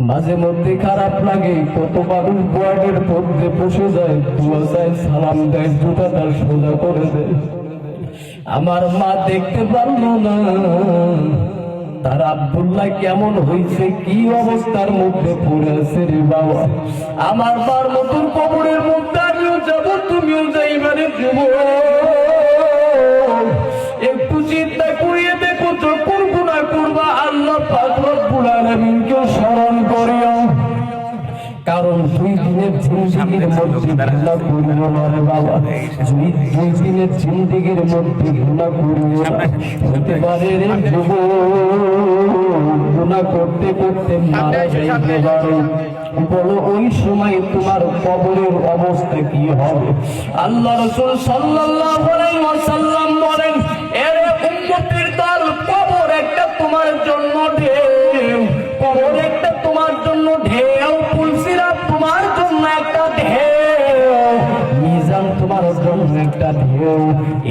মাঝে মধ্যে খারাপ লাগে কত মানুষ বসে যায় যায়, সালাম দেয়, দুটা তার সোজা করে দেয়। আমার মা দেখতে পারল না। তার আব্দুল্লাহ কেমন হয়েছে কি অবস্থার মধ্যে পড়ে আছে রে বাবা। আমার মার মতন কবরের মধ্যে জিন্দিগির মধ্যে গুণা করিও না রে বাবা। দুই দুই দিনের জিন্দিগির মধ্যে গুণা করিও না হতে পারে রে যুব গুণা করতে করতে মারা যাইতে পারো। বলো ওই সময় তোমার কবরের অবস্থা কি হবে? আল্লাহ রসুল সাল্লাল্লাহু আলাইহি ওয়াসাল্লাম বলেন একটা ঢেউ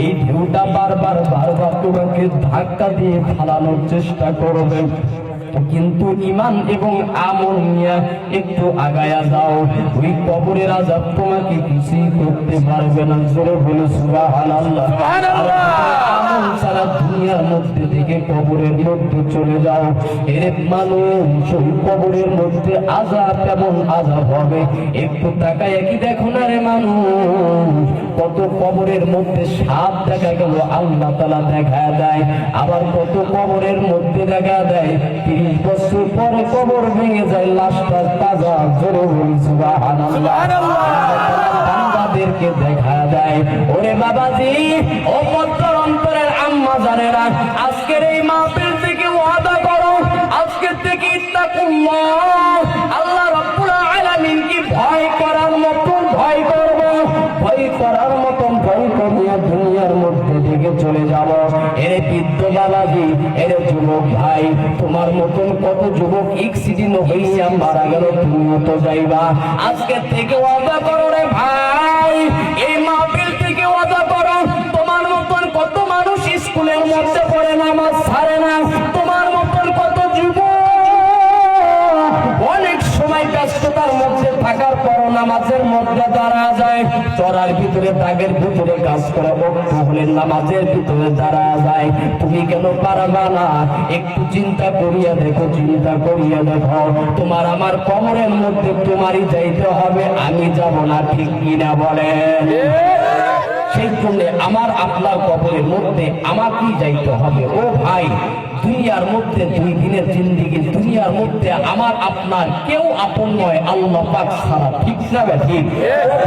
এই ঢেউটা বারবার বারবার তোমাকে ধাক্কা দিয়ে ফালানোর চেষ্টা করবে। কিন্তু ইমান এবং আমল নিয়ে একটু আগায়া যাও। ওই কবরের আজাব তোমাকে কিছুই করতে পারবে না। জোরে বলে সুবহানাল্লাহ। আমল দুনিয়ার মধ্যে থেকে কবরের মধ্যে চলে যাও। এর মানুষ ওই কবরের মধ্যে আজাব কেমন আজাব হবে? একটু তাকায় কি দেখো না রে মানুষ? কত কবরের মধ্যে সাপ দেখা গেল, আল্লাহ তালা দেখা দেয়। আবার কত কবরের মধ্যে দেখা দেয়, তিরিশ বছর পরে কবর ভেঙে যায়, লাশটা তাজা জোরে বলি বান্দাদেরকে দেখা দেয়। ওরে বাবাজি, ও পত্তর অন্তরের আম্মা আজকের এই মাহফিল থেকে ওয়াদা করো আজকের থেকে ইত্তাকুল্লাহ। তোমার মতন কত যুবক এক্সিডেন্ট হইয়া মারা গেল তুমিও তো যাইবা। আজকে থেকে ওয়াদা করো রে ভাই, এই মাহফিল থেকে ওয়াদা করো। তোমার মতন কত মানুষ স্কুলের মধ্যে পড়ে না, আমার সারে না। তোমার ব্যস্ততার মধ্যে থাকার পর নামাজের মধ্যে দাঁড়া যায়। চড়ার ভিতরে দাগের ভিতরে কাজ করে বক্ত হলে নামাজের ভিতরে দাঁড়া যায়। তুমি কেন পারবা না? একটু চিন্তা করিয়া দেখো, চিন্তা করিয়া দেখো। তোমার আমার কবরের মধ্যে তোমারই যাইতে হবে, আমি যাব না, ঠিক কিনা বলেন? সেই জন্য আমার আপনার কবরের মধ্যে আমাকেই যাইতে হবে। ও ভাই, দুনিয়ার মধ্যে দুই দিনের জিন্দিগি, দুনিয়ার মধ্যে আমার আপনার কেউ আপন নয়, আল্লাহ পাক ছাড়া। ঠিক না ঠিক?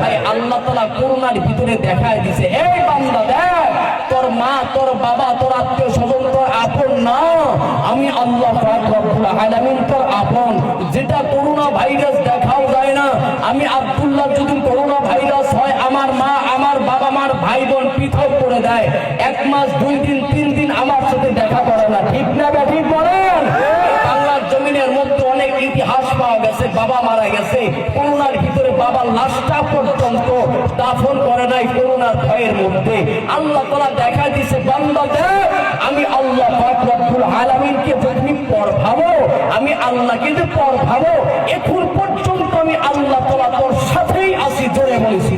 ভাই, আল্লাহ তালা করোনার ভিতরে দেখায় দিছে, এই বান্দা দেখ, তোর মা, তোর বাবা, তোর আত্মীয় স্বজন তোর আপন না। আমি আল্লাহ পাক রব্বুল আলামিন তোর আপন। যেটা করোনা করে দেয়, এক মাস, দুই দিন, তিন দিন আমার সাথে দেখা করে না। ঠিক না বা, ঠিক বলেন? বাংলার জমিনের মধ্যে অনেক ইতিহাস পাওয়া গেছে, বাবা মারা গেছে করোনার ভিতরে বাবার লাশটা পর্যন্ত দাফন করে নাই করোনার ভয়ের মধ্যে। আল্লাহ তালা দেখা দিছে বান্দা দেখ আমি আল্লাহ রব্বুল আলামিনকে যদি পর ভাবো, আমি আল্লাহকে যে পর ভাবো, এখন পর্যন্ত আমি আল্লাহ তালা তোর সাথেই আছি, জোরে বলেছি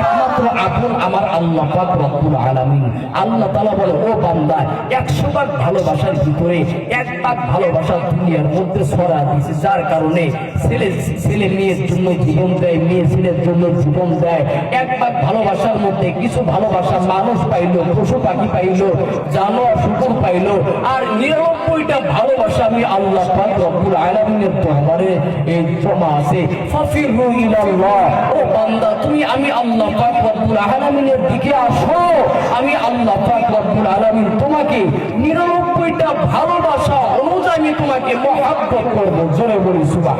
একমাত্র আপন আমার আল্লাহ রব্বুল আলামিন, আল্লাহ তাআলা বলে, ও বান্দা 100 ভাগ ভালোবাসার ভিতরে এক ভাগ ভালোবাসা দুনিয়ার মধ্যে ছড়া দিয়েছে। যার কারণে ছেলে ছেলে মেয়ের জন্য জীবন দেয়, মেয়ে ছেলের জন্য জীবন দেয়। এক ভাগ ভালোবাসার মধ্যে কিছু ভালোবাসা মানুষ পাইলো, পশু পাখি পাইলো, জানোয়ার, শুকুর পাইলো। আর নিরানব্বইটা ভালোবাসা আমি আল্লাহ রব্বুল আলামিনের দরবারে এই জমা আছে। ফাফিরু ইলাল্লাহ। ও বান্দা, তুমি আমি আল্লাহ পাক রব্বুল আলামিনের দিকে আসো। আমি আল্লাহ পাক রব্বুল আলামিন তোমাকে নিরানব্বইটা ভালোবাসা অনুযায়ী তোমাকে মহাব্বত করব। জোরে বলি রব্বুল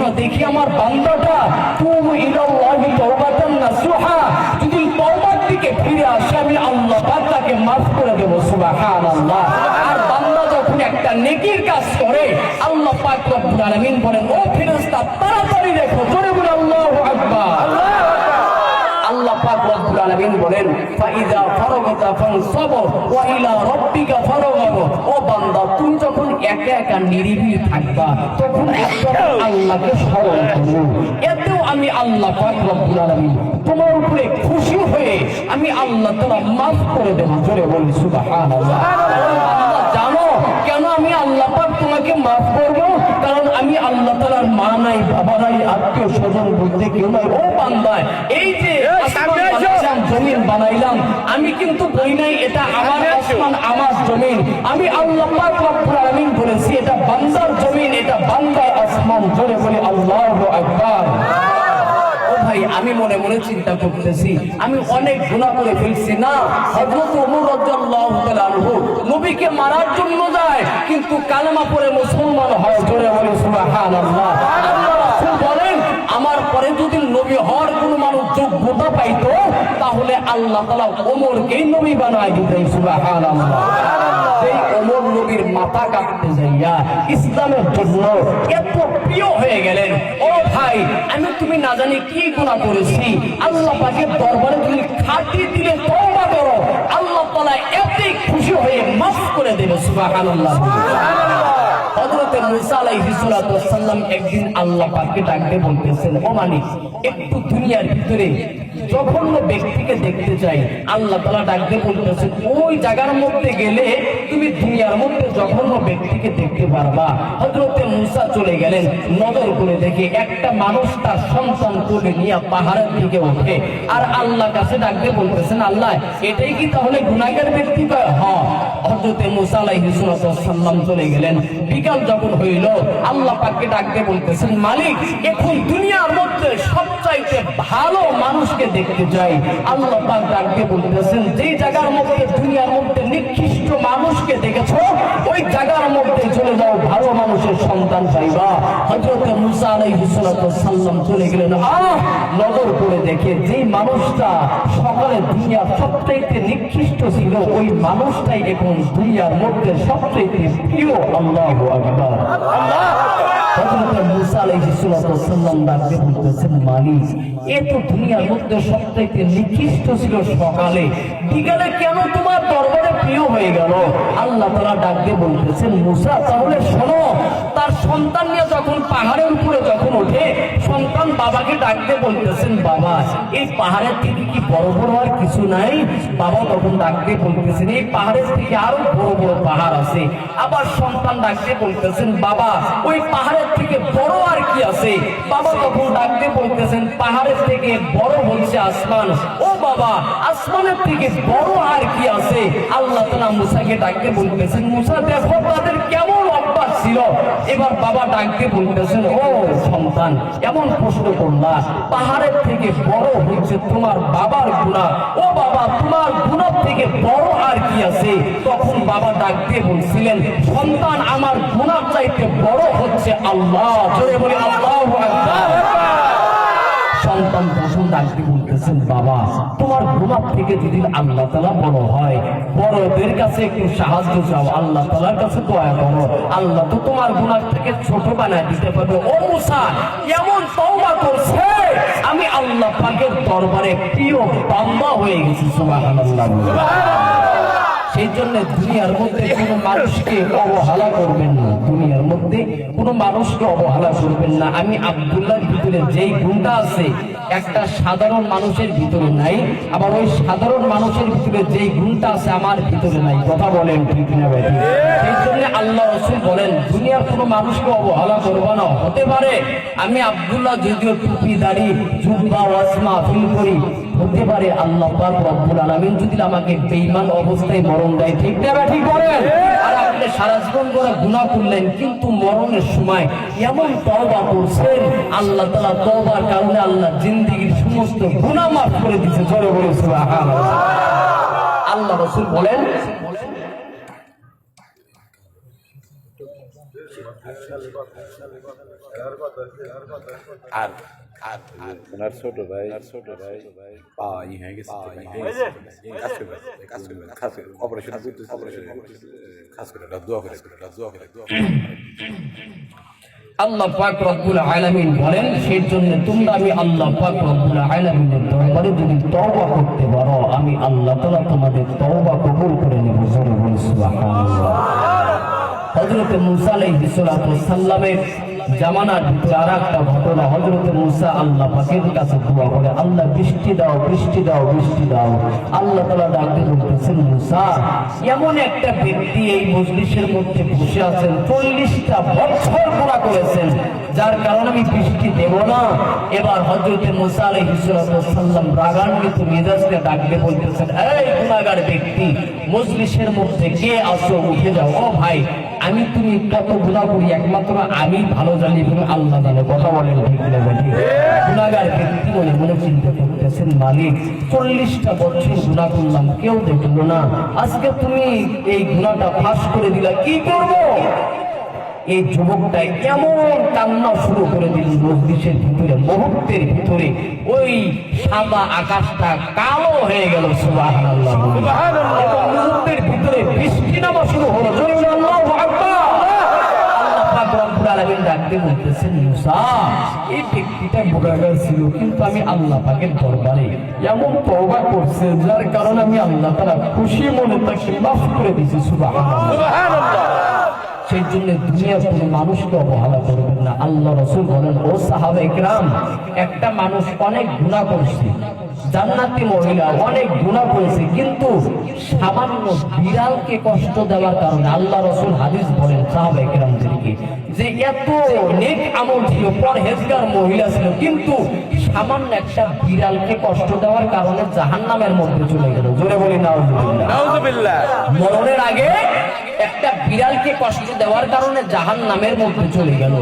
না দেখি আমার বান্দাটা। তুবু ইলাল্লাহি তাওবাতান যদি দিকে ফিরে আসে আমি আল্লাহ তাকে মাফ করে দেবো সুবাহান আল্লাহ আর বান্দা যখন একটা নেকির কাজ করে আল্লাহ পাক রব্বুল আলামিন বলেন ও ফেরেশতা তাড়াতাড়ি দেখো জোরে বলে আল্লাহু আকবার। আল্লাহ পাক রব্বুল আলামিন বলেন ফাইদা ফারাগতা এতেও আমি আল্লাহ তোমার উপরে খুশি হয়ে আমি আল্লাহ তাআলা মাফ করে দেব। জোরে বলি সুবহানাল্লাহ। জানো কেন আমি আল্লাহ তোমাকে মাফ করব কারণ আমি আল্লাহ তাআলার মা নাই বাবা নাই আত্মীয় স্বজন বলতে কেউ নাই ও বান্দায় এই যে জমিন বানাইলাম আমি কিন্তু বই নাই এটা আমার আসমান আমার জমিন। আমি আল্লাহ রব্বুল আলামিন বলেছি এটা বান্দার জমিন এটা বান্দার আসমান জোরে বলে আল্লাহু আকবার। ভাই, আমি মনে মনে চিন্তা করতেছি, আমি অনেক গুনাহ করে ফেলছি। না, হযরত ওমর রাদিয়াল্লাহু তাআলা নবীকে মারার জন্য যায়, কিন্তু কালেমা পড়ে মুসলমান হয় জোরে বলে, সুবহানাল্লাহ। বলেন, আমার পরে যদি নবী হওয়ার কোনো মানুষ যোগ্যতা পাইতো, তাহলে আল্লাহ তাআলা ওমরকেই নবী বানায় দিতেন মাথা কাটতে ইসলামের জন্য এত প্রিয় হয়ে গেলেন, ও ভাই তুমি না জানি কি গুণা করেছি। আল্লাহ পাকে দরবারে তুমি খাটি দিলে তওবা করো। আল্লাহ তাআলা এতই খুশি হয়ে মাফ করে দেবে, সুবহানাল্লাহ। হযরতে একদিন আল্লাহ পাককে ডাকতে বলতেছেন, ও মালিক, একটু দুনিয়ার ভিতরে জঘন্য ব্যক্তিকে দেখতে চাই, আল্লাহ তাআলা ডাকতে বলতেছেন ওই জায়গার মধ্যে গেলে তুমি দুনিয়ার মধ্যে জঘন্য ব্যক্তিকে দেখতে পারবা, হযরতে মুসা চলে গেলেন, নজর করে দেখে একটা মানুষ তার সন্তান কোলে নিয়ে পাহাড়ের দিকে ওঠে। আর আল্লাহ কাছে ডাকতে বলতেছেন, আল্লাহ, এটাই কি তাহলে গুনাহগার ব্যক্তি হ্যাঁ হযরতে মুসা আলাইহিস সালাম চলে গেলেন। বিকাল যখন হইল, আল্লাহ পাককে ডাকতে বলতেছেন, মালিক, এখন দুনিয়ার মধ্যে সবচাইতে ভালো মানুষকে দেখতে চাই। আল্লাহ পাক বলতেছেন যেই জায়গার মধ্যে দুনিয়ার মধ্যে নিকৃষ্ট মানুষকে দেখেছ, ওই জায়গার মধ্যে চলে যাও, ভালো মানুষের সন্তান পাইবা। হযরত মুসা চলে গেলেন। আহ, নজর করে দেখে যেই মানুষটা সকালে দুনিয়ার সবচাইতে নিকৃষ্ট ছিল, ওই মানুষটাই এখন দুনিয়ার মধ্যে সবচাইতে প্রিয় আল্লাহু আকবার। হযরত মুসা আলাইহিস সালাম ডাকতে বলতেছেন ছিল সকালে। বিকালে কেন তোমার দরবারে প্রিয় হয়ে গেল? আল্লাহ তাআলা ডাকতে বলতেছেন, মুসা, তাহলে শোনো তার সন্তান নিয়ে যখন পাহাড়ের উপরে যখন ওঠে, সন্তান বাবাকে ডাকতে বলতেছেন, বাবা, এই পাহাড়ের থেকে কি বড় বড় আর কিছু নাই? বাবা তখন ডাকতে বলতেছেন, এই পাহাড়ের থেকে আরও বড় বড় পাহাড় আছে। আবার সন্তান ডাকতে বলতেছেন, বাবা, ওই পাহাড়ের থেকে বড় আর কি আছে? বাবা তখন ডাকতে বলতেছেন, পাহাড়ের থেকে বড় হচ্ছে আসমান। ও বাবা, আসমানের থেকে বড় আর কি আছে? আল্লাহ তালা মুসাকে ডাকতে বলতেছেন, মুসা, দেখো তাদের কেমন ছিল। এবার বাবা ডাকতে বলতেছেন, ও সন্তান, এমন প্রশ্ন করলা পাহাড়ের থেকে বড় হচ্ছে তোমার বাবার গুণা। ও বাবা, তোমার গুণার থেকে বড় আর কি আছে? তখন বাবা ডাকতে বলছিলেন, সন্তান, আমার গুণার চাইতে বড় হচ্ছে আল্লাহ। বলি, আল্লাহ সন্তান তখন ডাকতে বলতেছেন, বাবা, তোমার গুণার থেকে যদি আল্লাহ তালা বড় হয়, বড়দের কাছে একটু সাহায্য চাও, আল্লাহ তালার কাছে দয়া করো। আল্লাহ তো তোমার গুণার থেকে ছোট বানায় দিতে পারবে। ও মুসা, এমন তওবা করছে, আমি আল্লাহ পাকের দরবারে প্রিয় বান্দা হয়ে গেছি, সুবহানাল্লাহ। সেই জন্য দুনিয়ার মধ্যে কোনো মানুষকে অবহেলা করবেন না, দুনিয়ার মধ্যে কোনো মানুষকে অবহেলা করবেন না। আমি আব্দুল্লাহর ভিতরে যেই গুণটা আছে একটা সাধারণ মানুষের ভিতরে নাই, আবার ওই সাধারণ মানুষের ভিতরে যেই গুণটা আছে আমার ভিতরে নাই। কথা বলেন ঠিক না সেই জন্য আল্লাহ রসুল বলেন, দুনিয়ার কোনো মানুষকে অবহেলা করব না। হতে পারে, আমি আবদুল্লাহ যদিও টুপি দাড়ি, জুব্বা ওয়াসমা ফিল করি হতে পারে আল্লাহ পাক রব্বুল আলামিন যদি আমাকে বেঈমান অবস্থায় মরণ দেয় ঠিক না ঠিক করেন আর আপনি সারা জীবন করে গুনাহ করলেন কিন্তু মরণের সময় এমন তওবা করছেন আল্লাহ তাআলা তওবার কারণে আল্লাহ জিন্দেগীর সমস্ত গুনাহ মাফ করে দিয়েছে জোরে বলে সুবহানাল্লাহ। আল্লাহ রাসূল বলেন আর আর ওনার ছোট ভাই। আর ছোট ভাই। পা ই হয়ে গেছে ই হয়ে গেছে। কাজ করবে কাজ করবে কাজ করবে অপারেশন অপারেশন কাজ করে দোয়া করে দোয়া করে দোয়া করে। আল্লাহ পাক রব্বুল আলামিন বলেন সেই জন্য তোমরা আমি আল্লাহ পাক রব্বুল আলামিনের দরবারে যদি তওবা করতে পারো আমি আল্লাহ তাআলা তোমাদের তওবা কবুল করে নেব। জোরে বলি সুবহানাল্লাহ। হযরত মুসা আলাইহিস সালাতু জামানার ভিতরে আর একটা ঘটনা। হযরত মুসা আল্লাহ পাকের কাছে দোয়া করে, আল্লাহ, বৃষ্টি দাও বৃষ্টি দাও বৃষ্টি দাও। আল্লাহ তালা ডাকতে বলতেছেন, মুসা, এমন একটা ব্যক্তি এই মজলিসের মধ্যে বসে আছেন, চল্লিশটা বছর গুণা করেছেন, যার কারণে আমি বৃষ্টি দেব না। এবার হজরতে মুসা আলাইহিসসালাম রাগান্বিত মেজাজকে ডাকবে বলতেছেন, এই গুণাগার ব্যক্তি, মজলিসের মধ্যে কে আসো উঠে যাও। ও ভাই আমি তুমি কত গুণা করি? একমাত্র আমি ভালো জানি এবং আল্লাহ জানে। কথা বলেন গুণাগার ব্যক্তি মনে মনে চিন্তা করতেছেন মালিক চল্লিশটা বছর গুণা করলাম কেউ দেখল না। আজকে তুমি এই গুণাটা ফাঁস করে দিলা কি করব? এই যুবকটা এমন কান্না শুরু করে দিল মজলিসের ভিতরে মুহূর্তের ভিতরে। ওই সাদা আকাশটা কালো হয়ে গেল সুবাহ মুহূর্তের ভিতরে বৃষ্টি নামা শুরু হলো জোরে বলে আল্লাহু আকবার। আল্লাহ পাক রব্বুল আলামিন ডাকতে বলতেছেন মুসা এই ব্যক্তিটা ছিল কিন্তু আমি আল্লাহ পাকের দরবারে এমন তওবা করছে যার কারণে আমি আল্লাহ খুশি মনে তাকে মাফ করে দিয়েছি সুবহানাল্লাহ। সেই জন্য দুনিয়ার কোনো মানুষকে অবহেলা করবেন না। আল্লাহ রসুল বলেন ও সাহাবে একরাম একটা মানুষ অনেক গুণা করছে জান্নাতি মহিলা অনেক গুণা করেছে কিন্তু সামান্য বিড়ালকে কষ্ট দেওয়ার কারণে আল্লাহ রসুল হাদিস বলেন সাহাবে একরামদেরকে যে এত নেক আমল ছিল পরহেজগার মহিলা ছিল কিন্তু সামান্য একটা বিড়ালকে কষ্ট দেওয়ার কারণে জাহান্নামের মধ্যে চলে গেল। জোরে বলি না নাউজুবিল্লাহ। মরণের আগে একটা বিড়ালকে কষ্ট দেওয়ার কারণে জাহান নামের মধ্যে চলে গেল।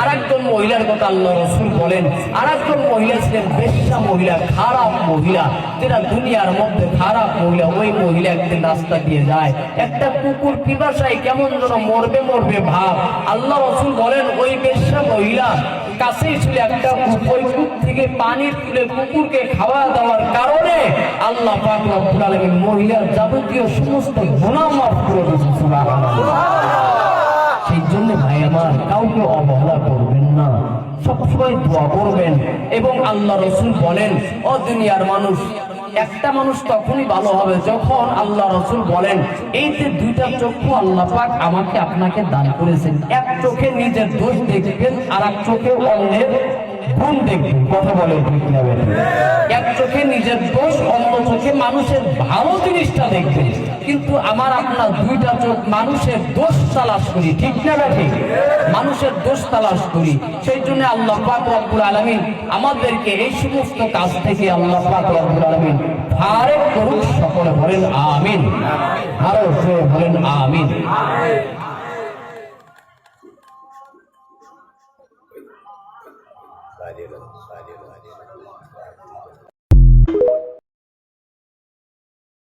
আর একজন মহিলার কথা আল্লাহ রসুল বলেন আর একজন মহিলা ছিলেন বেশ্যা মহিলা, খারাপ মহিলা। যেটা দুনিয়ার মধ্যে খারাপ মহিলা, ওই মহিলা একদিন রাস্তা দিয়ে যায়। একটা কুকুর পিপাসায় কেমন যেন মরবে মরবে ভাব। আল্লাহ রসুল বলেন, ওই বেশা মহিলা কাছেই ছিল একটা ওই কূপ থেকে পানি তুলে কুকুরকে খাওয়া দেওয়ার কারণে আল্লাহ পাক মহিলার যাবতীয় সমস্ত গুনাহ সেই জন্য ভাই আমার, কাউকে অবহেলা করবেন না। সবসময় দোয়া করবেন এবং আল্লাহ রসুল বলেন ও দুনিয়ার মানুষ একটা মানুষ তখনই ভালো হবে যখন আল্লাহ রসুল বলেন, এই যে দুইটা চক্ষু আল্লাহ পাক আমাকে আপনাকে দান করেছেন। এক চোখে নিজের দোষ দেখবেন আর এক চোখে অন্যের গুণ দেখবেন। কথা বলে? এক চোখে নিজের দোষ, অন্য চোখে মানুষের ভালো জিনিসটা দেখবেন। কিন্তু আমার আপনার দুইটা চোখ মানুষের দোষ তালাশ করি, ঠিক না ঠিক? মানুষের দোষ তালাশ করি। সেই জন্য আল্লাহ পাক রব্বুল আলমিন আমাদেরকে এই সমস্ত কাজ থেকে আল্লাহ পাক রব্বুল আলামিন ফারেক করুন সকলে বলেন আমিন। আরও হলেন বলেন আমিন।